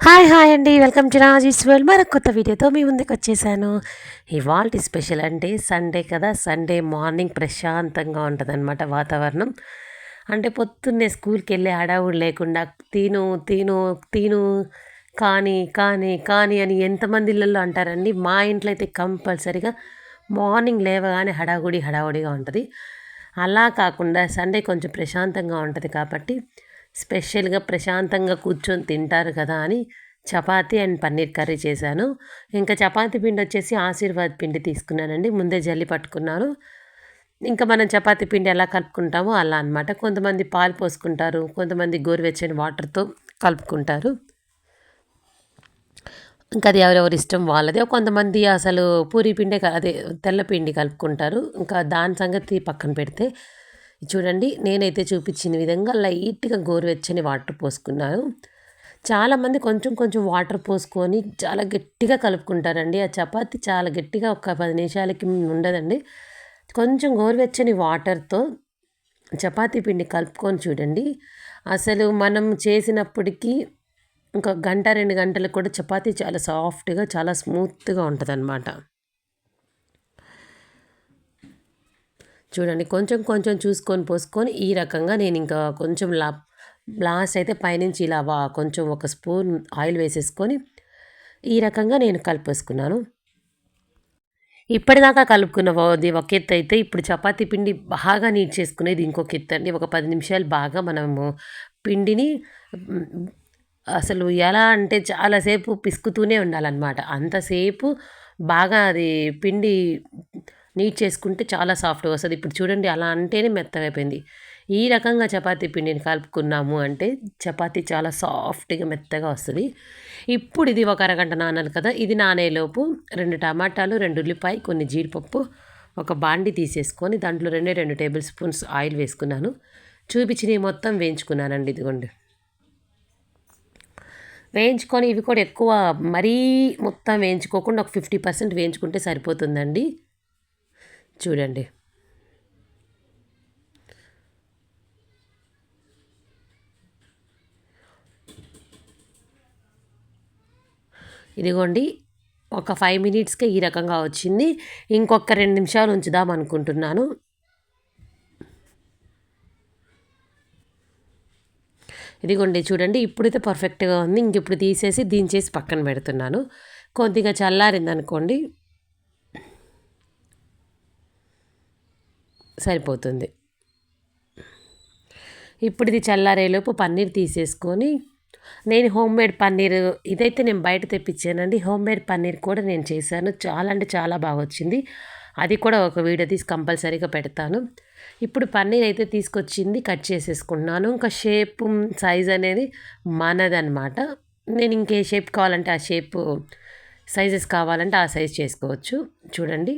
Hi hi అండి. Welcome to Raji's world. మరొక కొత్త వీడియోతో మీ ముందుకు వచ్చేసాను. ఇవాళ స్పెషల్ అంటే సండే కదా. సండే మార్నింగ్ ప్రశాంతంగా ఉంటుంది అనమాట వాతావరణం. అంటే పొద్దున్నే స్కూల్కి వెళ్ళే హడావుడు లేకుండా తిను తిను తిను కానీ కానీ కానీ అని ఎంతమంది ఇళ్ళల్లో అంటారండి. మా ఇంట్లో అయితే కంపల్సరీగా మార్నింగ్ లేవగానే హడావుడి హడావుడిగా ఉంటుంది. అలా కాకుండా సండే కొంచెం ప్రశాంతంగా ఉంటుంది కాబట్టి స్పెషల్గా ప్రశాంతంగా కూర్చొని తింటారు కదా అని చపాతీ అండ్ పన్నీర్ కర్రీ చేశాను. ఇంకా చపాతీ పిండి వచ్చేసి ఆశీర్వాద్ పిండి తీసుకున్నానండి. ముందే జల్లి పట్టుకున్నాను. ఇంకా మనం చపాతీ పిండి ఎలా కలుపుకుంటామో అలా అనమాట కొంతమంది పాలు పోసుకుంటారు కొంతమంది గోరువెచ్చని వాటర్తో కలుపుకుంటారు. ఇంకా అది ఎవరెవరి ఇష్టం వాళ్ళదే. కొంతమంది అసలు పూరి పిండే అదే తెల్ల పిండి కలుపుకుంటారు. ఇంకా దాని సంగతి పక్కన పెడితే చూడండి నేనైతే చూపించిన విధంగా లైట్గా గోరువెచ్చని వాటర్ పోసుకున్నాను. చాలామంది కొంచెం కొంచెం వాటర్ పోసుకొని చాలా గట్టిగా కలుపుకుంటారండి. ఆ చపాతి చాలా గట్టిగా ఒక పది నిమిషాలకి ఉండదండి. కొంచెం గోరువెచ్చని వాటర్తో చపాతీ పిండి కలుపుకొని చూడండి. అసలు మనం చేసినప్పటికీ ఇంకా గంట రెండు గంటలకు కూడా చపాతీ చాలా సాఫ్ట్గా చాలా స్మూత్గా ఉంటుంది చూడండి కొంచెం కొంచెం చూసుకొని పోసుకొని ఈ రకంగా నేను ఇంకా కొంచెం లా లాస్ట్ అయితే పైనుంచి ఇలా వా కొంచెం ఒక స్పూన్ ఆయిల్ వేసేసుకొని ఈ రకంగా నేను కలిపేసుకున్నాను. ఇప్పటిదాకా కలుపుకున్నది ఒక ఎత్తు అయితే ఇప్పుడు చపాతీ పిండి బాగా నీట్ చేసుకునేది ఇంకొక ఎత్తు అండి. ఒక పది నిమిషాలు బాగా మనము పిండిని అసలు ఎలా అంటే చాలాసేపు పిసుకుతూనే ఉండాలన్నమాట. అంతసేపు బాగా అది పిండి నీట్ చేసుకుంటే చాలా సాఫ్ట్గా వస్తుంది. ఇప్పుడు చూడండి అలా అంటేనే మెత్తగైపోయింది. ఈ రకంగా చపాతీ పిండిని కలుపుకున్నాము అంటే చపాతీ చాలా సాఫ్ట్గా మెత్తగా వస్తుంది. ఇప్పుడు ఇది ఒక అరగంట నానాలి కదా ఇది నానేలోపు రెండు టమాటాలు రెండు ఉల్లిపాయ కొన్ని జీడిపప్పు ఒక బాండి తీసేసుకొని దాంట్లో రెండే రెండు టేబుల్ స్పూన్స్ ఆయిల్ వేసుకున్నాను. చూపించినవి మొత్తం వేయించుకున్నానండి ఇదిగోండి. వేయించుకొని ఇవి కూడా ఎక్కువ మరీ మొత్తం వేయించుకోకుండా ఒక ఫిఫ్టీ పర్సెంట్ వేయించుకుంటే సరిపోతుందండి. చూడండి. ఇదిగోండి ఒక ఫైవ్ మినిట్స్కే ఈ రకంగా వచ్చింది. ఇంకొక రెండు నిమిషాలు ఉంచుదాం అనుకుంటున్నాను. ఇదిగోండి చూడండి ఇప్పుడైతే పర్ఫెక్ట్గా ఉంది. ఇంక ఇప్పుడు తీసేసి దించేసి పక్కన పెడుతున్నాను. కొద్దిగా చల్లారింది అనుకోండి సరిపోతుంది. ఇప్పుడు ఇది చల్లారేలోపు పన్నీర్ తీసేసుకొని నేను హోమ్ మేడ్ పన్నీర్ ఇదైతే నేను బయట తెప్పించానండి. హోమ్ మేడ్ పన్నీర్ కూడా నేను చేశాను. చాలా అంటే చాలా బాగా వచ్చింది అది కూడా ఒక వీడియో తీసి కంపల్సరీగా పెడతాను. ఇప్పుడు పన్నీర్ అయితే తీసుకొచ్చింది కట్ చేసేసుకున్నాను. ఇంకా షేప్ సైజ్ అనేది మనదనమాట. నేను ఇంకే షేప్ కావాలంటే ఆ షేప్ సైజెస్ కావాలంటే ఆ సైజ్ చేసుకోవచ్చు. చూడండి.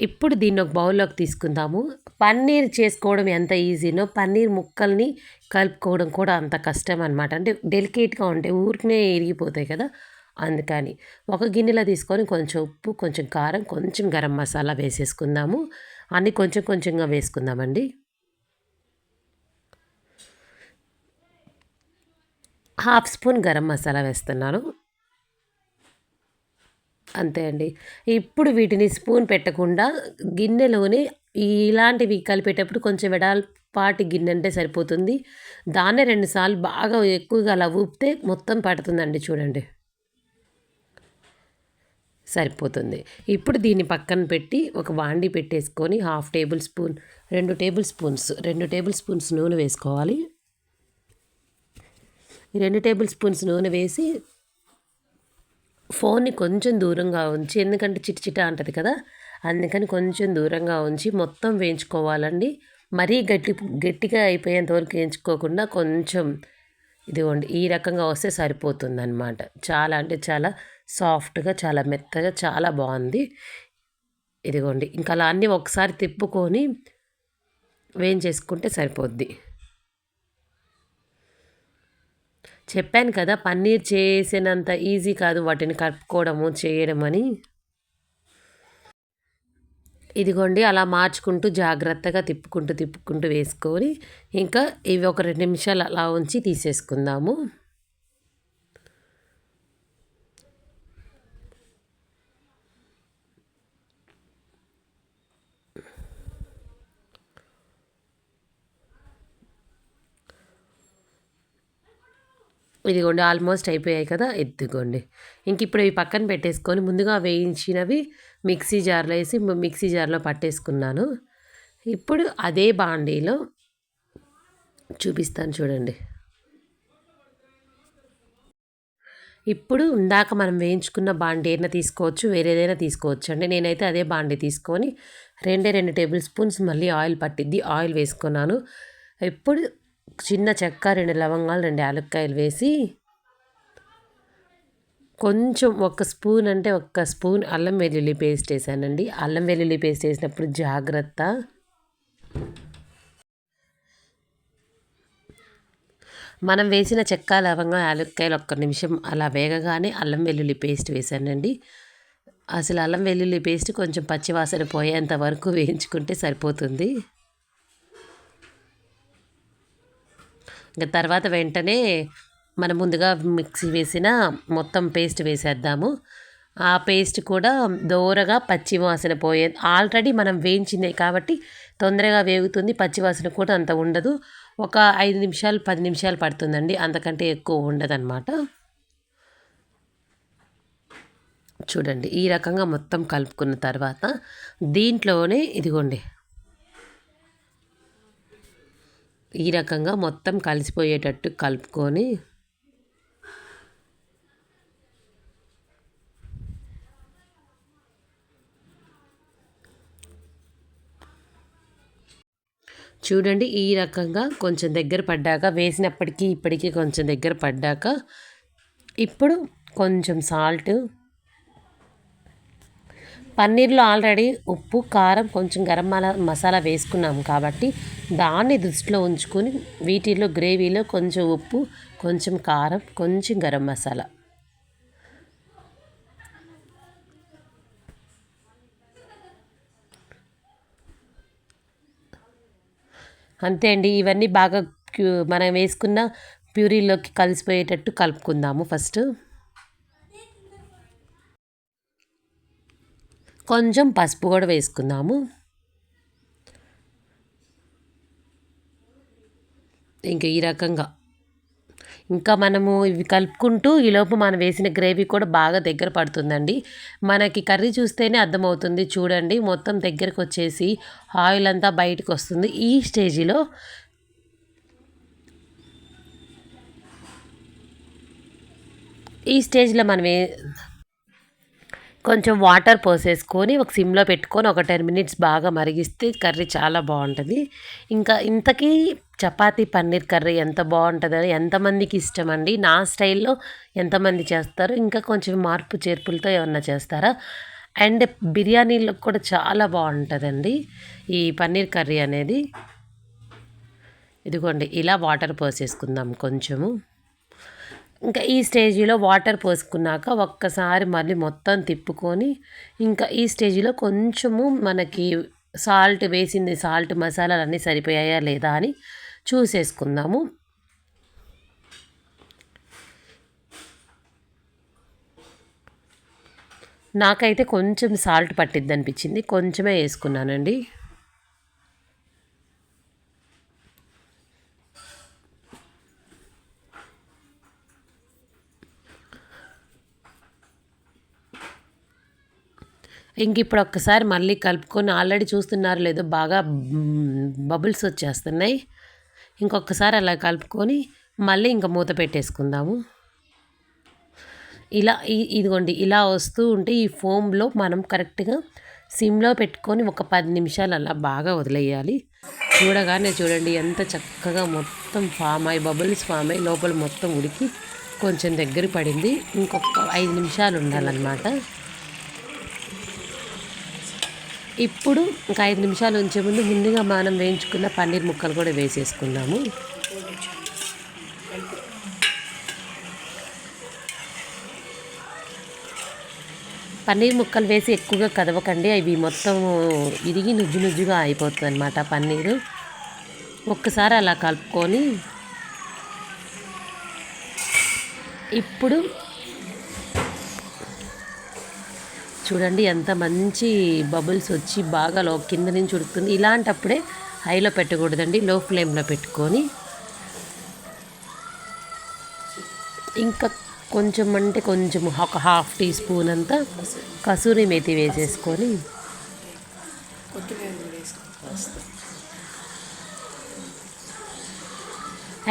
ఇప్పుడు దీన్ని ఒక బౌల్లోకి తీసుకుందాము. పన్నీర్ చేసుకోవడం ఎంత ఈజీనో పన్నీర్ ముక్కల్ని కలుపుకోవడం కూడా అంత కష్టం అనమాట అంటే డెలికేట్గా ఉంటే ఊరికనే ఇరిగిపోతాయి కదా. అందుకని ఒక గిన్నెలో తీసుకొని కొంచెం ఉప్పు కొంచెం కారం కొంచెం గరం మసాలా వేసేసుకుందాము. అన్నీ కొంచెం కొంచెంగా వేసుకుందామండి. హాఫ్ స్పూన్ గరం మసాలా వేస్తున్నాను. అంతే అండి. ఇప్పుడు వీటిని స్పూన్ పెట్టకుండా గిన్నెలోనే ఇలాంటివి కలిపేటప్పుడు కొంచెం వెడల్పాటి గిన్నె అంటే సరిపోతుంది. దాన్నే రెండుసార్లు బాగా ఎక్కువగా అలా ఊపితే మొత్తం పడుతుందండి చూడండి. సరిపోతుంది. ఇప్పుడు దీన్ని పక్కన పెట్టి ఒక వాండి పెట్టేసుకొని హాఫ్ టేబుల్ స్పూన్ రెండు టేబుల్ స్పూన్స్ రెండు టేబుల్ స్పూన్స్ నూనె వేసుకోవాలి. ఈ రెండు టేబుల్ స్పూన్స్ నూనె వేసి ఫోన్ని కొంచెం దూరంగా ఉంచి ఎందుకంటే చిటచిట అంటది కదా అందుకని కొంచెం దూరంగా ఉంచి మొత్తం వేయించుకోవాలండి. మరీ గట్టి గట్టిగా అయిపోయేంత వరకు వేయించుకోకుండా కొంచెం ఇదిగోండి ఈ రకంగా వస్తే సరిపోతుందన్నమాట. చాలా అంటే చాలా సాఫ్ట్గా చాలా మెత్తగా చాలా బాగుంది. ఇదిగోండి ఇంకా అలా అన్నీ ఒకసారి తిప్పుకొని వేయించేసుకుంటే సరిపోద్ది. చెప్పాను కదా పన్నీర్ చేసినంత ఈజీ కాదు వాటిని కలుపుకోవడము చేయడం అని ఇదిగోండి అలా మార్చుకుంటూ జాగ్రత్తగా తిప్పుకుంటూ తిప్పుకుంటూ వేసుకొని ఇంకా ఇవి ఒక రెండు నిమిషాలు అలా ఉంచి తీసేసుకుందాము. ఇదిగోండి ఆల్మోస్ట్ అయిపోయాయి కదా ఎత్తుకోండి ఇంక ఇప్పుడు ఇవి పక్కన పెట్టేసుకొని ముందుగా వేయించినవి మిక్సీ జార్లో వేసి మిక్సీ జార్లో పట్టేసుకున్నాను. ఇప్పుడు అదే బాండీలో చూపిస్తాను చూడండి. ఇప్పుడు ఇందాక మనం వేయించుకున్న బాండీ అయినా తీసుకోవచ్చు వేరేదైనా తీసుకోవచ్చు అండి. నేనైతే అదే బాండీ తీసుకొని రెండే రెండు టేబుల్ స్పూన్స్ మళ్ళీ ఆయిల్ పట్టిద్ది ఆయిల్ వేసుకున్నాను. ఇప్పుడు చిన్న చెక్క రెండు లవంగాలు రెండు యాలక్కాయలు వేసి కొంచెం ఒక స్పూన్ అంటే ఒక స్పూన్ అల్లం వెల్లుల్లి పేస్ట్ వేసానండి. అల్లం వెల్లుల్లి పేస్ట్ వేసినప్పుడు జాగ్రత్త. మనం వేసిన చెక్క లవంగా యాలక్కాయలు ఒక్క నిమిషం అలా వేగగానే అల్లం వెల్లుల్లి పేస్ట్ వేసానండి. అసలు అల్లం వెల్లుల్లి పేస్ట్ కొంచెం పచ్చివాసన పోయేంత వరకు వేయించుకుంటే సరిపోతుంది. ఇంకా తర్వాత వెంటనే మనం ముందుగా మిక్సీ వేసిన మొత్తం పేస్ట్ వేసేద్దాము. ఆ పేస్ట్ కూడా దోరగా పచ్చివాసన పోయే ఆల్రెడీ మనం వేయించినాయి కాబట్టి తొందరగా వేగుతుంది పచ్చివాసన కూడా అంత ఉండదు. ఒక ఐదు నిమిషాలు పది నిమిషాలు పడుతుందండి అంతకంటే ఎక్కువ ఉండదన్నమాట. చూడండి ఈ రకంగా మొత్తం కలుపుకున్న తర్వాత దీంట్లోనే ఇదిగోండి ఈ రకంగా మొత్తం కలిసిపోయేటట్టు కలుపుకొని చూడండి ఈ రకంగా కొంచెం దగ్గర పడ్డాక వేసినప్పటికీ ఇప్పటికీ కొంచెం దగ్గర పడ్డాక ఇప్పుడు కొంచెం సాల్ట్ పన్నీర్లో ఆల్రెడీ ఉప్పు కారం కొంచెం గరం మసాలా వేసుకున్నాం కాబట్టి దాన్ని దృష్టిలో ఉంచుకొని వీటిలో గ్రేవీలో కొంచెం ఉప్పు కొంచెం కారం కొంచెం గరం మసాలా. అంతే అండి. ఇవన్నీ బాగా మనం వేసుకున్న ప్యూరీలోకి కలిసిపోయేటట్టు కలుపుకుందాము ఫస్ట్. కొంచెం పసుపు కూడా వేసుకుందాము. ఇంకా ఈ రకంగా. ఇంకా మనము ఇవి కలుపుకుంటూ ఈలోపు మనం వేసిన గ్రేవీ కూడా బాగా దగ్గర పడుతుందండి. మనకి కర్రీ చూస్తేనే అర్థమవుతుంది. చూడండి మొత్తం దగ్గరకు వచ్చేసి ఆయిల్ అంతా బయటకు వస్తుంది. ఈ స్టేజిలో ఈ స్టేజ్లో మనం కొంచెం వాటర్ పోసేసుకొని ఒక సిమ్లో పెట్టుకొని ఒక టెన్ మినిట్స్ బాగా మరిగిస్తే కర్రీ చాలా బాగుంటుంది. ఇంకా ఇంతకీ చపాతీ పన్నీర్ కర్రీ ఎంత బాగుంటుందని ఎంతమందికి ఇష్టం అండి నా స్టైల్లో ఎంతమంది చేస్తారు? ఇంకా కొంచెం మార్పు చేర్పులతో ఏమన్నా చేస్తారా? అండ్ బిర్యానీలో కూడా చాలా బాగుంటుందండి ఈ పన్నీర్ కర్రీ అనేది. ఇదిగోండి ఇలా వాటర్ పోసేసుకుందాం కొంచెము. ఇంకా ఈ స్టేజీలో వాటర్ పోసుకున్నాక ఒక్కసారి మళ్ళీ మొత్తం తిప్పుకొని ఇంకా ఈ స్టేజీలో కొంచెము మనకి సాల్ట్ వేసింది సాల్ట్ మసాలాలు అన్నీ సరిపోయాయా లేదా అని చూసేసుకుందాము. నాకైతే కొంచెం సాల్ట్ పట్టిద్ది అనిపించింది కొంచెమే వేసుకున్నానండి. ఇంక ఇప్పుడు ఒక్కసారి మళ్ళీ కలుపుకొని ఆల్రెడీ చూస్తున్నారు లేదో బాగా బబుల్స్ వచ్చేస్తున్నాయి. ఇంకొకసారి అలా కలుపుకొని మళ్ళీ ఇంకా మూత పెట్టేసుకుందాము. ఇలా ఇదిగోండి ఇలా వస్తూ ఉంటే ఈ ఫోమ్లో మనం కరెక్ట్గా సిమ్లో పెట్టుకొని ఒక పది నిమిషాలు అలా బాగా వదిలేయాలి. చూడగానే చూడండి ఎంత చక్కగా మొత్తం ఫామ్ అయ్యి బబుల్స్ ఫామ్ అయ్యి లోపల మొత్తం ఉడికి కొంచెం దగ్గర పడింది. ఇంకొక ఐదు నిమిషాలు ఉండాలన్నమాట. ఇప్పుడు ఒక ఐదు నిమిషాలు ఉంచే ముందు ముందుగా మనం వేయించుకున్న పన్నీర్ ముక్కలు కూడా వేసేసుకుందాము. పన్నీర్ ముక్కలు వేసి ఎక్కువగా కదవకండి అవి మొత్తం ఇరిగి నుజ్జు నుజ్జుగా అయిపోతుంది అనమాట పన్నీరు. ఒక్కసారి అలా కలుపుకొని ఇప్పుడు చూడండి ఎంత మంచి బబుల్స్ వచ్చి బాగా లో కింద నుంచి ఉడుకుతుంది. ఇలాంటప్పుడే హైలో పెట్టకూడదండి లో ఫ్లేమ్లో పెట్టుకొని. ఇంకా కొంచెం అంటే కొంచెం ఒక హాఫ్ టీ స్పూన్ అంతా కసూరి మేతి వేసేసుకొని.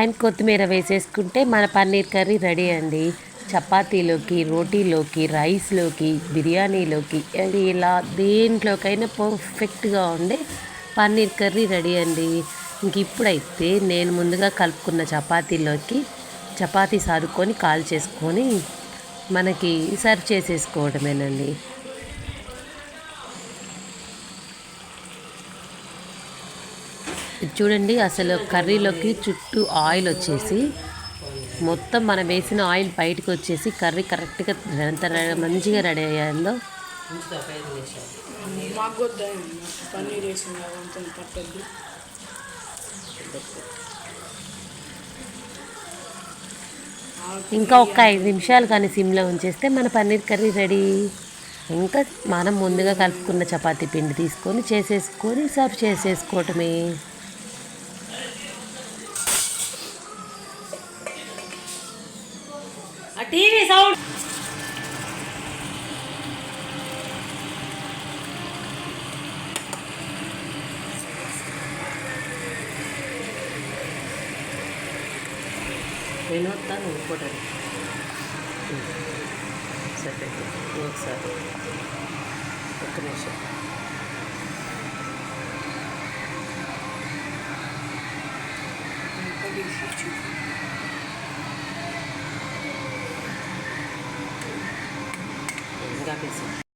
అండ్ కొత్తిమీర వేసేసుకుంటే మన పన్నీర్ కర్రీ రెడీ అండి. చపాతీలోకి రోటీలోకి రైస్లోకి బిర్యానీలోకి అది ఇలా దేంట్లోకైనా పర్ఫెక్ట్గా ఉండే పన్నీర్ కర్రీ రెడీ అండి. ఇంక ఇప్పుడైతే నేను ముందుగా కలుపుకున్న చపాతీలోకి చపాతీ సాదుకొని కాల్ చేసుకొని మనకి సర్వ్ చేసేసుకోవడమేనండి. చూడండి అసలు కర్రీలోకి చుట్టూ ఆయిల్ వచ్చేసి మొత్తం మనం వేసిన ఆయిల్ బయటకు వచ్చేసి కర్రీ కరెక్ట్గా ఎంత మంచిగా రెడీ అయ్యాలో పన్నీర్ వేసింది పట్టద్దు ఇంకా ఒక ఐదు నిమిషాలు కానీ సిమ్లో ఉంచేస్తే మన పన్నీర్ కర్రీ రెడీ. ఇంకా మనం ముందుగా కలుపుకున్న చపాతీ పిండి తీసుకొని చేసేసుకొని సర్వ్ చేసేసుకోవటమే. నేను వస్తాను ఇంకోటి సరే ఒకసారి ఒక్క నిమిషం ఇంకా